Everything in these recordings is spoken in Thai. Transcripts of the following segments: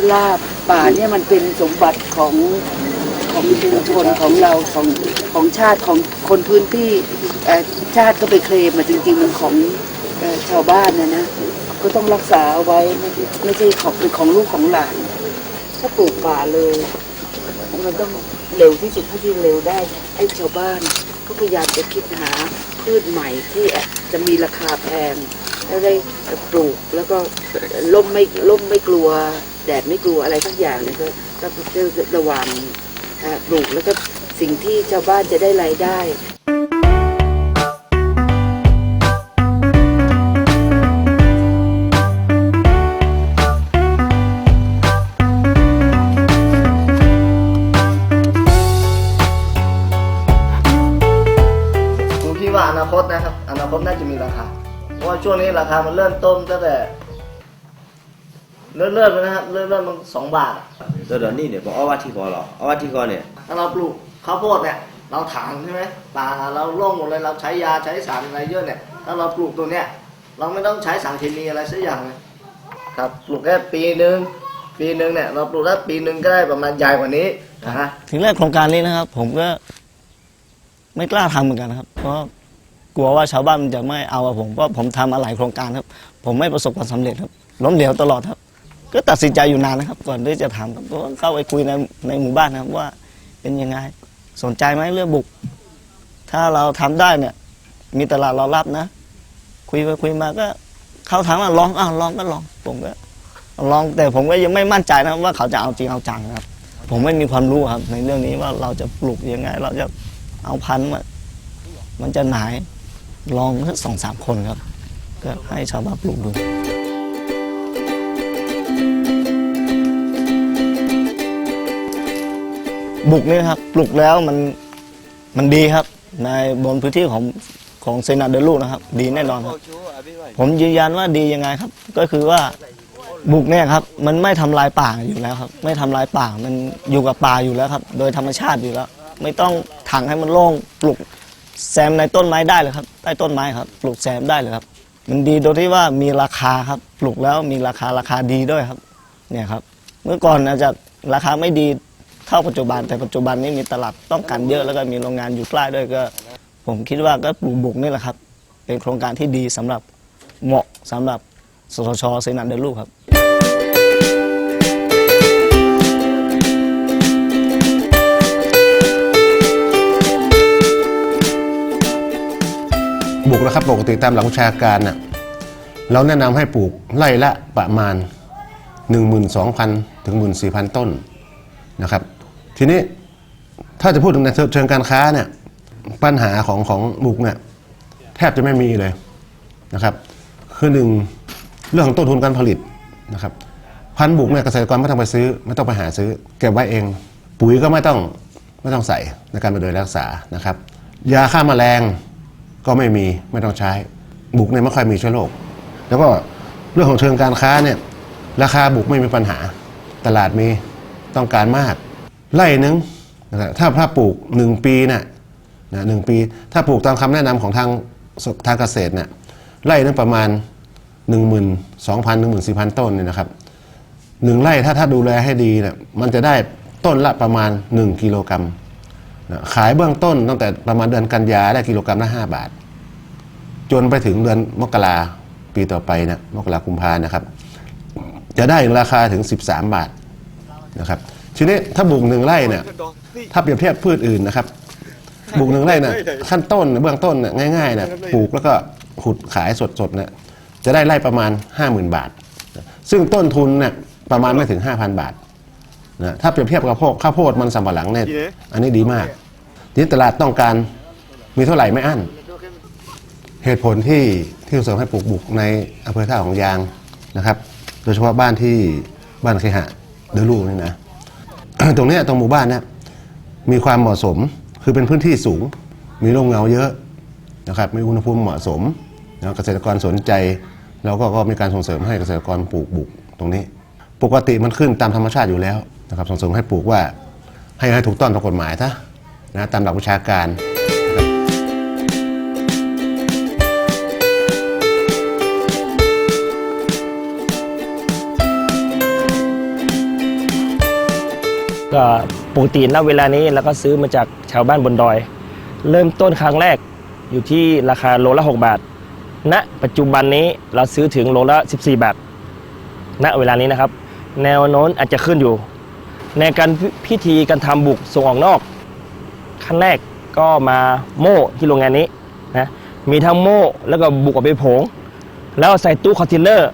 ป่าซะลาบป่าเนี่ยมันเป็นสมบัติของของชุมชนของเราของของชาติของคนพื้นที่ชาติก็ไปเคลมมาจริงๆมันของอชาวบ้านนะนะก็ต้องรักษาเอาไว้ไม่ใช่ไม่ใช่ของเป็นของลูกของหลาน ถ้าปลูกป่าเลย มันต้องเร็วที่สุดเท่าที่เร็วได้ไอ้ชาวบ้านก็พยายามจะคิดหาพืชใหม่ที่จะมีราคาแพงแล้วได้ปลูกแล้วก็ล่มไม่ล่มไม่กลัว แดดไม่กลัวอะไรสักอย่างเลยก็ก็ระวังปลูกแล้วก็สิ่งที่ชาวบ้านจะได้รายได้ผมคิดว่าอนาคตนะครับ อนาคตน่าจะมีราคา เพราะว่าช่วงนี้ราคามันเริ่มต้นตั้งแต่ เริ่มเริ่มเลยนะครับเริ่มเริ่มมันสองบาทอะตัวเดี๋ยวนี้เนี่ยบอกเอาว่าที่กอหรอเอาว่าที่กอเนี่ยถ้าเราปลูกข้าวโพดเนี่ย เราถางใช่ไหมป่าเราโล่งหมดเลยเราใช้ยาใช้สารอะไรเยอะเนี่ย ถ้าเราปลูกตัวเนี้ยเราไม่ต้องใช้สารเคมีอะไรสักอย่างเลยครับปลูกแค่ปีหนึ่งปีหนึ่งเนี่ยเราปลูกได้ปีหนึ่งก็ได้ประมาณใหญ่กว่านี้นะฮะถึงแรกโครงการนี้นะครับ ผมก็ ไม่กล้าทำเหมือนกันนะครับ เพราะกลัวว่าชาวบ้านมันจะไม่เอากับผมเพราะผมทำมาหลายโครงการครับ ผมไม่ประสบความสำเร็จครับล้มเหลวตลอดครับ ก็ตัดสินใจอยู่นานนะครับ ก่อนที่จะทำครับก็เข้าไปคุยในในหมู่บ้านนะครับว่าเป็นยังไงสนใจไหมเรื่องบุก ถ้าเราทำได้เนี่ย มีตลาดรอรับนะ คุยไปคุยมาก็เขาถามว่าลองอ้าวลองก็ลอง ผมก็ลองแต่ผมก็ยังไม่มั่นใจนะว่าเขาจะเอาจริงเอาจังครับ ผมไม่มีความรู้ครับ ในเรื่องนี้ว่าเราจะปลูกยังไง เราจะเอาพันธุ์มามันจะหนายลองสักสองสามคนครับ ก็ให้ชาวบ้านปลูกดู บุกนี่ครับปลูกแล้วมันมันดีครับ ในบนพื้นที่ของของเซนาเดลูนะครับ ดีแน่นอนครับ ผมยืนยันว่าดียังไงครับ ก็คือว่าบุกเนี่ยครับ มันไม่ทำลายป่าอยู่แล้วครับ ไม่ทำลายป่ามันอยู่กับป่าอยู่แล้วครับ โดยธรรมชาติอยู่แล้ว ไม่ต้องถังให้มันโล่งปลูกแซมในต้นไม้ได้เลยครับ ใต้ต้นไม้ครับ ปลูกแซมได้เลยครับ มันดีโดยที่ว่ามีราคาครับ ปลูกแล้วมีราคาราคาดีด้วยครับ เนี่ยครับ เมื่อก่อนอาจจะราคาไม่ดี เท่าปัจจุบัน แต่ปัจจุบันนี้มีตลาดต้องการเยอะแล้วก็มีโรงงานอยู่ใกล้ด้วยก็ ผมคิดว่าก็ปลูกบุกนี่แหละครับ เป็นโครงการที่ดีสำหรับเหมาะสำหรับสทชเซนันเดลูกครับบุกนะครับปกติตามหลักวิชาการน่ะเราแนะนำให้ปลูกไร่ละประมาณ 12,000 ถึง 14,000 ต้นนะครับ ทีนี้ถ้าจะพูดถึงในเชิงการค้าเนี่ยปัญหาของของบุกเนี่ยแทบจะไม่มีเลยนะครับ คือหนึ่งเรื่องของต้นทุนการผลิตนะครับ พันบุกเนี่ยเกษตรกรไม่ต้องไปซื้อ ไม่ต้องไปหาซื้อ เก็บไว้เอง ปุ๋ยก็ไม่ต้องไม่ต้องใส่ในการดูแลรักษานะครับ ยาฆ่าแมลงก็ไม่มีไม่ต้องใช้ บุกเนี่ยไม่ค่อยมีเชื้อโรคแล้วก็เรื่องของเชิงการค้าเนี่ยราคาบุกไม่มีปัญหาตลาดมีต้องการมาก ไร่หนึงนะครับถ้าถ้าปลูกหนึ่งปีน่ะนะหนึ่งปี ถ้าปลูกตามคำแนะนำของทางทางเกษตรเนี่ยไร่หนึงประมาณ 1 2 0 0 0 1 4 0 0 0 ต้นเนี่ยนะครับหนึ่งไร่ถ้าถ้าดูแลให้ดีเนี่ยมันจะได้ต้นละประมาณ 1 กิโลกรัมนะขายเบื้องต้นตั้งแต่ประมาณเดือนกันยาได้กิโลกรัมละ5บาท จนไปถึงเดือนมกราปีต่อไปนะมกราคุมภานะครับ จะได้ราคาถึง 13 บาทนะครับ ทีนี้ถ้าบุกหนึ่งไร่เนี่ยถ้าเปรียบเทียบพืชอื่นนะครับ บุกหนึ่งไร่เนี่ยขั้นต้นเบื้องต้นเนี่ยง่ายๆเนี่ยปลูกแล้วก็ขุดขายสดๆเนี่ยจะได้ไร่ประมาณ 50,000 บาท ซึ่งต้นทุนเนี่ยประมาณไม่ถึง 5,000 บาทนะถ้าเปรียบเทียบกับพวกข้าวโพดมันสำปะหลังเนี่ยอันนี้ดีมากทีนี้ตลาดต้องการมีเท่าไหร่ไม่อั้น เหตุผลที่ที่ส่งเสริมให้ปลูกบุกในอำเภอท่าของยางนะครับ โดยเฉพาะบ้านที่บ้านเคหะเดลูนี่นะ ตรงนี้ตรงหมู่บ้านนี่ยมีความเหมาะสมคือเป็นพื้นที่สูง มีร่มเงาเยอะนะครับมีอุณหภูมิเหมาะสมนะเกษตรกรสนใจเราก็ก็มีการส่งเสริมให้เกษตรกรปลูกบุกตรงนี้ ปกติมันขึ้นตามธรรมชาติอยู่แล้วนะครับส่งเสริมให้ปลูกว่าให้ให้ถูกต้องตามกฎหมายซะนะตามหลักวิชาการ ก็ปกติณเวลานี้เราก็ซื้อมาจากชาวบ้านบนดอย เริ่มต้นครั้งแรกอยู่ที่ราคาโลละ 6 บาท ณ ปัจจุบันนี้เราซื้อถึงโลละ 14 บาท ณ เวลานี้นะครับ แนวโน้นอาจจะขึ้นอยู่ ในการพิพิธีการทำบุกส่งออกนอก ขั้นแรกก็มาโม่ที่โรงงานนี้นะ มีทั้งโม่แล้วก็บุกออกไปผง แล้วใส่ตู้คอนเทนเนอร์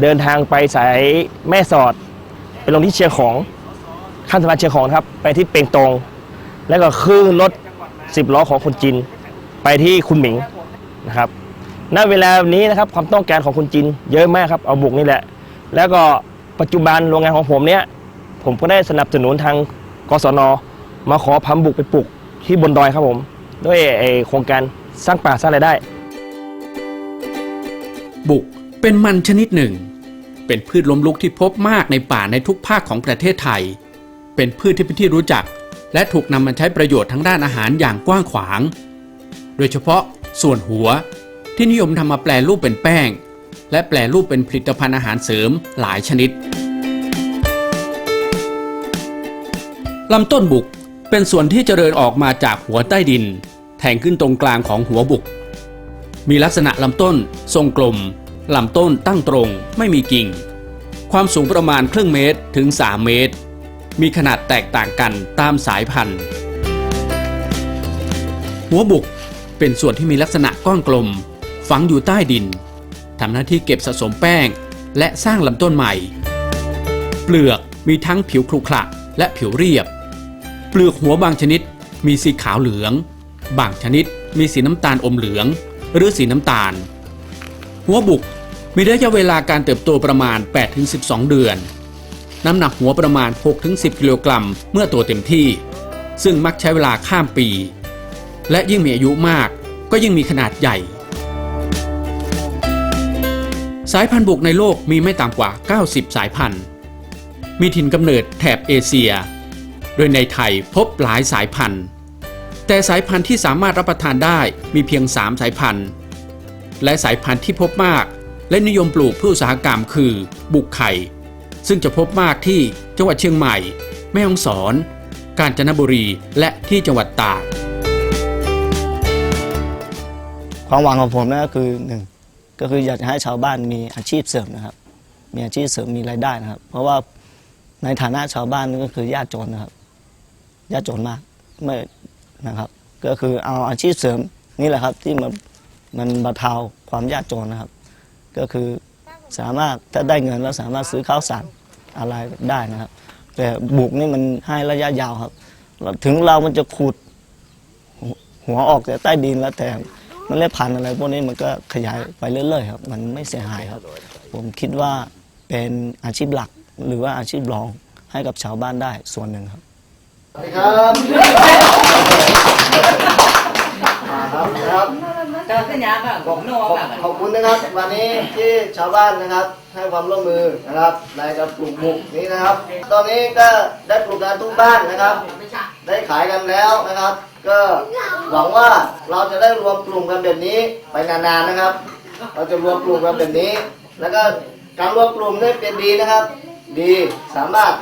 เดินทางไปสายแม่สอด ไปลงที่เชียงของ ข้ามสะพานเชียงของครับ ไปที่เปงตง แล้วก็ขึ้นรถสิบล้อของคนจีนไปที่คุณหมิงนะครับณเวลานี้นะครับความต้องการของคนจีนเยอะมากครับเอาบุกนี่แหละ แล้วก็ปัจจุบันโรงงานของผมเนี่ยผมก็ได้สนับสนุนทางกศน มาขอพัมบุกไปปลูกที่บนดอยครับผม ด้วยโครงการสร้างป่าสร้างรายได้ บุกเป็นมันชนิดหนึ่ง เป็นพืชล้มลุกที่พบมากในป่าในทุกภาคของประเทศไทย เป็นพืชที่เป็นที่รู้จัก และถูกนำมาใช้ประโยชน์ทั้งด้านอาหารอย่างกว้างขวาง โดยเฉพาะส่วนหัวที่นิยมทำมาแปลรูปเป็นแป้ง และแปลรูปเป็นผลิตภัณฑ์อาหารเสริมหลายชนิดลำต้นบุกเป็นส่วนที่เจริญออกมาจากหัวใต้ดิน แทงขึ้นตรงกลางของหัวบุก มีลักษณะลำต้น ทรงกลมลำต้นตั้งตรงไม่มีกิ่ง ความสูงประมาณครึ่งเมตรถึง 3 เมตร มีขนาดแตกต่างกันตามสายพันธุ์ หัวบุกเป็นส่วนที่มีลักษณะก้อนกลม ฝังอยู่ใต้ดินทำหน้าที่เก็บสะสมแป้ง และสร้างลำต้นใหม่ เปลือกมีทั้งผิวครุขระและผิวเรียบ เปลือกหัวบางชนิดมีสีขาวเหลือง บางชนิดมีสีน้ำตาลอมเหลือง หรือสีน้ำตาล หัวบุกมีระยะเวลาการเติบโตประมาณ 8-12 เดือน น้ำหนักหัวประมาณ 6-10 กิโลกรัมเมื่อโตเต็มที่ ซึ่งมักใช้เวลาข้ามปี และยิ่งมีอายุมากก็ยิ่งมีขนาดใหญ่ สายพันธุ์บุกในโลกมีไม่ต่ำกว่า 90 สายพันธุ์ มีถิ่นกำเนิดแถบเอเชีย โดยในไทยพบหลายสายพันธุ์ แต่สายพันธุ์ที่สามารถรับประทานได้มีเพียง 3 สายพันธุ์ และสายพันธุ์ที่พบมาก และนิยมปลูกเพื่ออุตสาหกรรมคือ บุกไข่ ซึ่งจะพบมากที่จังหวัดเชียงใหม่ แม่ฮ่องสอน กาญจนบุรีและที่จังหวัดตากความหวังของผมนั่นก็คือหนึ่งก็คืออยากจะให้ชาวบ้านมีอาชีพเสริมนะครับ มีอาชีพเสริมมีรายได้นะครับ เพราะว่าในฐานะชาวบ้านนี่ก็คือยากจนนะครับยากจนมากไม่นะครับ ก็คือเอาอาชีพเสริมนี่แหละครับที่มันมันบรรเทาความยากจนนะครับ ก็คือ สามารถถ้าได้เงินแล้วสามารถซื้อข้าวสารอะไรได้นะครับ แต่บุกนี่มันให้ระยะยาวครับ ถึงเรามันจะขุดหัวออกจากใต้ดินแล้วแต่มันเล็พันอะไรพวกนี้มันก็ขยายไปเรื่อยๆครับ มันไม่เสียหายครับ ผมคิดว่าเป็นอาชีพหลักหรือว่าอาชีพรองให้กับชาวบ้านได้ส่วนหนึ่งครับสวัสดีครับครับ ครับ Cho cái nhà bà ขอบ cũng ขอบ no bà ขอบคุณนะครับ วันนี้ที่ชาวบ้านนะครับ ให้ความร่วมมือนะครับในการปลูกหมุกนี้นะครับ ตอนนี้ก็ได้ปลูกกันทุกบ้านนะครับ ได้ขายกันแล้วนะครับ ก็หวังว่าเราจะได้รวมกลุ่มกันแบบนี้ไปนานๆนะครับ เราจะรวมกลุ่มกันแบบนี้ แล้วก็การรวมกลุ่มนี่เป็นดีนะครับ ดีสามารถ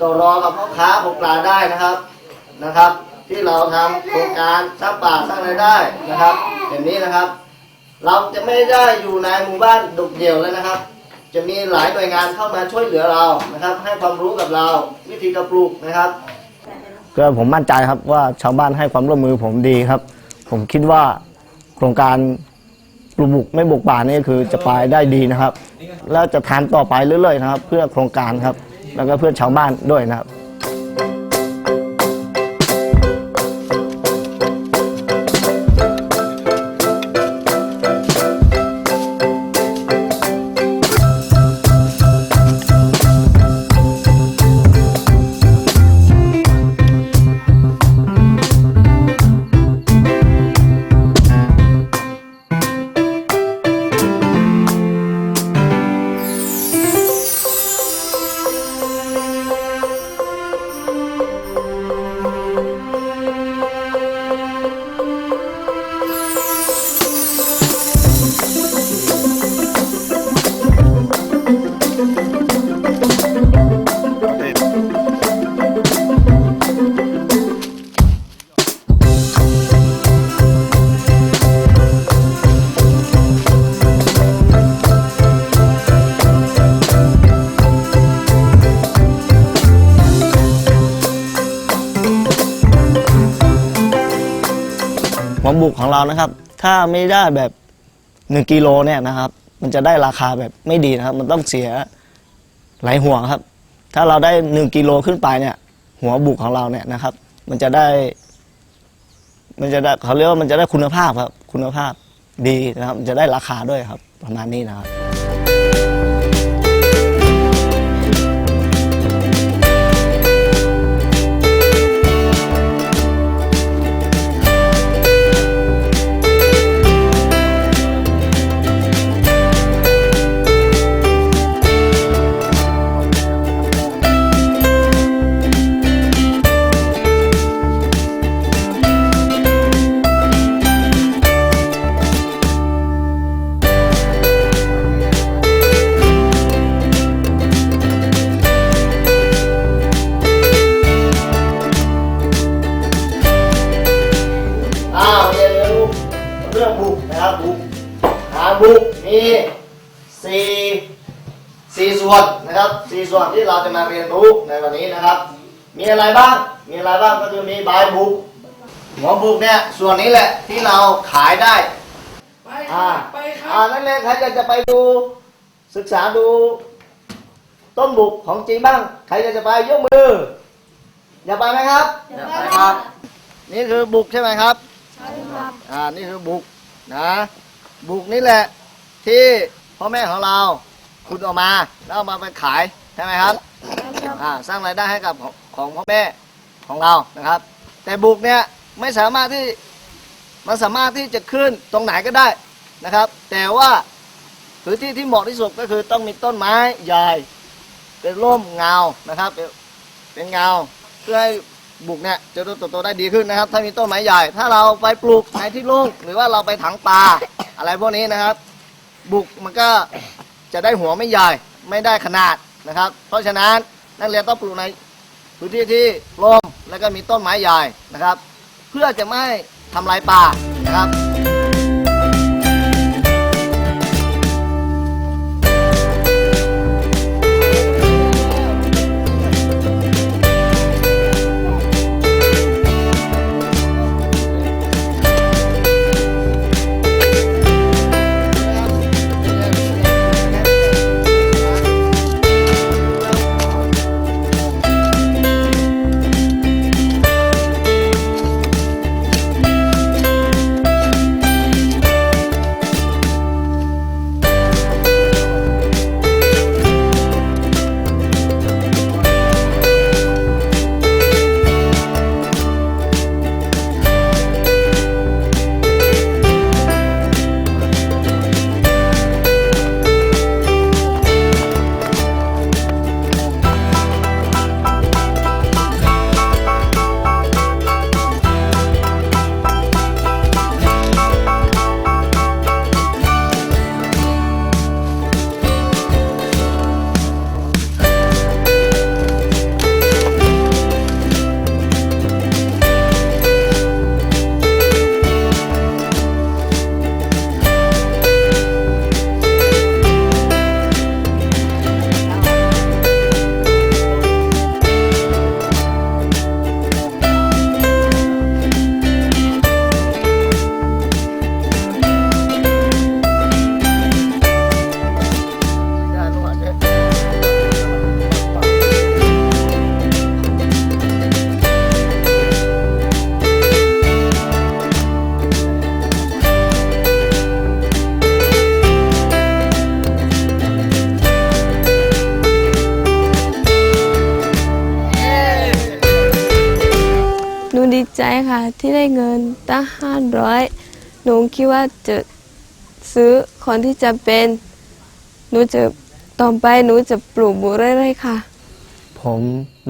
ต่อรองกับพ่อค้าของปลาได้นะครับนะครับ ที่เราทำโครงการสร้างป่าสร้างรายได้นะครับ แบบนี้นะครับ เราจะไม่ได้อยู่ในหมู่บ้านดุเดี่ยวแล้วนะครับ จะมีหลายหน่วยงานเข้ามาช่วยเหลือเรานะครับ ให้ความรู้กับเราวิธีการปลูกนะครับ ก็ผมมั่นใจครับว่าชาวบ้านให้ความร่วมมือผมดีครับ ผมคิดว่าโครงการปลูกบุกไม่บุกป่านี่คือจะไปได้ดีนะครับ แล้วจะทำต่อไปเรื่อยๆนะครับ เพื่อโครงการครับ แล้วก็เพื่อชาวบ้านด้วยนะครับ ของเรานะครับ ถ้าไม่ได้แบบหนึ่งกิโลเนี่ยนะครับ มันจะได้ราคาแบบไม่ดีนะครับ มันต้องเสียหลายหัวครับ ถ้าเราได้หนึ่งกิโลขึ้นไปเนี่ย หัวบุกของเราเนี่ยนะครับ มันจะได้ มันจะได้เขาเรียกว่ามันจะได้คุณภาพครับ คุณภาพดีนะครับ มันจะได้ราคาด้วยครับ ประมาณนี้นะครับ บ้าง มีอะไรบ้างก็คือมีใบบุกหัวบุกเนี่ยส่วนนี้แหละที่เราขายได้อ่าอ่านั่นเลยใครอยากจะไปดูศึกษาดูต้นบุกของจริงบ้าง ใครอยากจะไปยกมือ อยากไปไหมครับอยากไปครับ นี่คือบุกใช่ไหมครับ อ่า นี่คือบุกนะ บุกนี่แหละที่พ่อแม่ของเราคุณออกมา แล้วเอามาไปขายใช่ไหมครับ อ่าสร้างรายได้ให้กับของของพ่อแม่ของเรานะครับ แต่บุกเนี่ยไม่สามารถที่มันสามารถที่จะขึ้นตรงไหนก็ได้นะครับ แต่ว่าพื้นที่ที่เหมาะที่สุดก็คือต้องมีต้นไม้ใหญ่เป็นร่มเงานะครับ เป็นเงาเพื่อให้บุกเนี่ยจะเติบโตได้ดีขึ้นนะครับ ถ้ามีต้นไม้ใหญ่ ถ้าเราไปปลูกในที่โล่งหรือว่าเราไปถังปลาอะไรพวกนี้นะครับ บุกมันก็จะได้หัวไม่ใหญ่ไม่ได้ขนาดนะครับ เพราะฉะนั้น นักเรียนต้องปลูกในพื้นที่ที่ร่มแล้วก็มีต้นไม้ใหญ่นะครับ เพื่อจะไม่ทำลายป่านะครับ ค่ะ ที่ได้เงินตั้งห้าร้อยหนูคิดว่าจะซื้อของที่จะเป็นหนูจะต่อไปหนูจะปลูกบุเรื่อยๆค่ะ ผม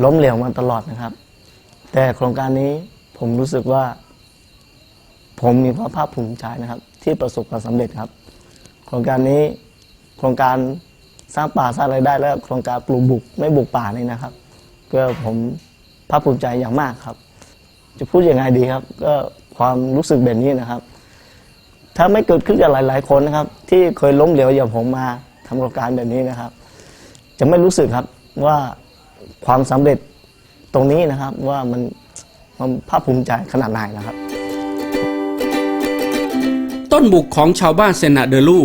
ล้มเหลวมาตลอดนะครับ แต่โครงการนี้ผมรู้สึกว่า ผมมีความภาคภูมิใจนะครับ ที่ประสบความสำเร็จครับ โครงการนี้โครงการสร้างป่าสร้างรายได้ และโครงการปลูกบุกไม่บุกป่านี่นะครับก็ผมภาคภูมิใจอย่างมากครับ จะพูดยังไงดีครับ ก็ความรู้สึกแบบนี้นะครับ ถ้าไม่เกิดขึ้นกับหลาย ๆ คนนะครับ ที่เคยล้มเหลวอย่างผมมาทำโครงการแบบนี้นะครับ จะไม่รู้สึกครับว่าความสำเร็จตรงนี้นะครับว่ามันมันภาคภูมิใจขนาดไหนนะครับ ต้นบุกของชาวบ้านเซนาเดลู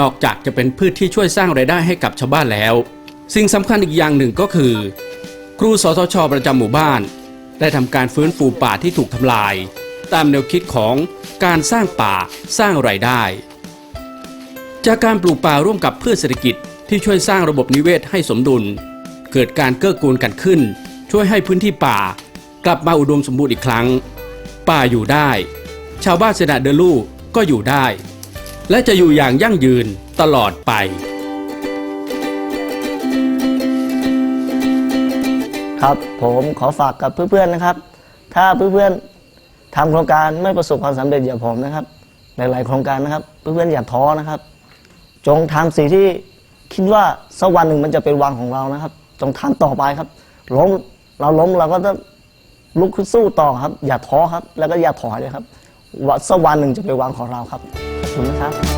นอกจากจะเป็นพืชที่ช่วยสร้างไรายได้ให้กับชาวบ้านแล้ว สิ่งสำคัญอีกอย่างหนึ่งก็คือ ครูสทชประจำหมู่บ้าน ได้ทำการฟื้นฟูป่าที่ถูกทำลาย ตามแนวคิดของการสร้างป่าสร้างไรายได้ จากการปลูกป่าร่วมกับพืชเศรษฐกิจที่ช่วยสร้างระบบนิเวศให้สมดุล เกิดการเกื้อกูลกันขึ้น ช่วยให้พื้นที่ป่า กลับมาอุดมสมบูรณ์อีกครั้ง ป่าอยู่ได้ ชาวบ้านเซนาเดลูก็อยู่ได้ และจะอยู่อย่างยั่งยืนตลอดไป ผมขอฝากกับเพื่อนๆนะครับ ถ้าเพื่อนๆทำโครงการไม่ประสบความสำเร็จอย่างผมนะครับ หลายๆโครงการนะครับ เพื่อนๆอย่าท้อนะครับ จงทำสิ่งที่คิดว่าสักวันหนึ่งมันจะเป็นวังของเรานะครับ จงทำต่อไปครับล้มเราล้มเราก็ต้องลุกขึ้นสู้ต่อครับ อย่าท้อครับ แล้วก็อย่าถอยเลยครับว่าสักวันหนึ่งจะเป็นวังของเราครับขอบคุณนะครับ